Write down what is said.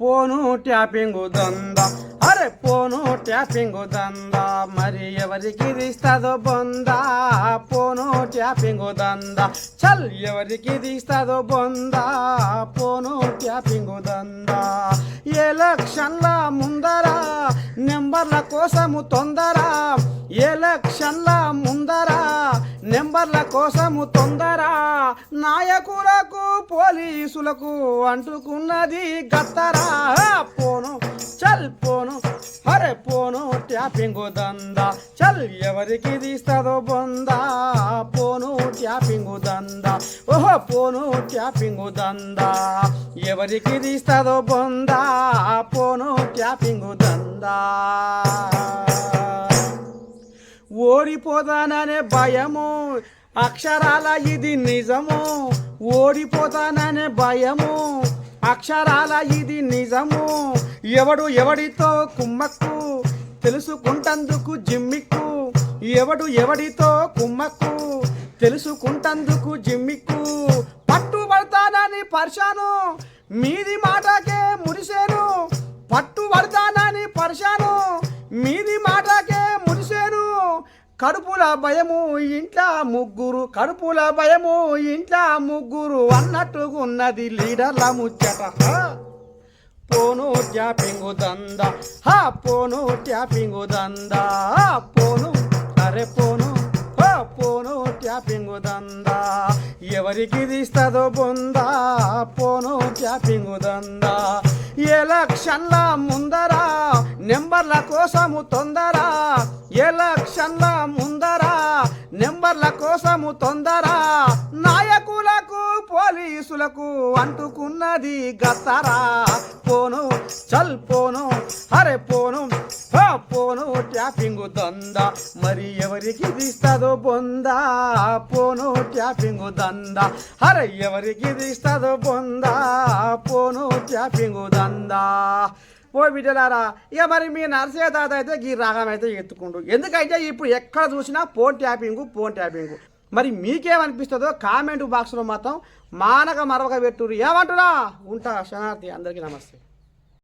పోను tapping దంద. అరే పోను tapping దంద. మరి ఎవరికి తీస్తుందో బొంద? పోను ట్యాపింగ్ దంద. చల్ ఎవరికి తీస్తుందో బొంద? పోను ట్యాపింగ్ దంద. ఎలక్షన్ల ముందర నెంబర్ల కోసము తొందర? ఎలక్షన్ల ముందర నెంబర్ల కోసము తొందర? నాయకులకు మనసులకు అంటుకున్నది గత్తరా? పోను చల్ పోను హరే పోను ట్యాపింగ్ దందా. చల్ ఎవరికి తీస్తుందో బొందా? పోను ట్యాపింగ్ దందా. ఓహో పోను ట్యాపింగ్ దందా. ఎవరికి తీస్తుందో బొందా? పోను ట్యాపింగ్ దందా. ఓడిపోతాననే భయము అక్షరాల ఇది నిజము. ఓడిపోతాననే భయము. అక్షరాల ఇది నిజము. ఎవడు ఎవడితో కుమ్మక్కు? తెలుసుకుంటందుకు జిమ్మిక్కు. ఎవడు ఎవడితో కుమ్మక్కు? తెలుసుకుంటందుకు జిమ్మిక్కు. పట్టుబడతానని పర్షాను. మీది మాటకే కడుపుల భయము ఇంట్లో ముగ్గురు కడుపుల భయము ఇంట్లో ముగ్గురు అన్నట్టుకున్నది లీడర్ల ముచ్చట. పోను ట్యాపింగు దంద. హా? పోను ట్యాపింగు దంద. పోను. అరే పోను. హా, పోను ట్యాపింగు దంద. ఎవరికి తీస్తుందో బొందా? పోను ట్యాపింగు దంద. ఎలక్షన్ల ముందరా నెంబర్ల కోసము తొందర. ఎలక్షన్ల నెంబర్ల కోసము తొందర నాయకులకు పోలీసులకు అంటుకున్నది గత్తరా. పోను చల్ పోను అరే పోను పోను ట్యాపింగ్ దంద. మరి ఎవరికి తీస్తుందో బొంద. పోను ట్యాపింగ్ దంద. అరే ఎవరికి తీస్తుందో బొంద. పోను ట్యాపింగ్ దందా. ఓ బిడ్డలారా ఇక మరి మీ నరసయ్య తాత అయితే ఈ రాగం అయితే ఎత్తుకుండు. ఎందుకంటే ఇప్పుడు ఎక్కడ చూసినా ఫోన్ ట్యాపింగు ఫోన్ ట్యాపింగు. మరి మీకేమనిపిస్తుందో కామెంట్ బాక్స్లో మాత్రం మానక మరవక పెట్టురు ఏమంటున్నా? ఉంటా శనార్థి అందరికీ నమస్తే.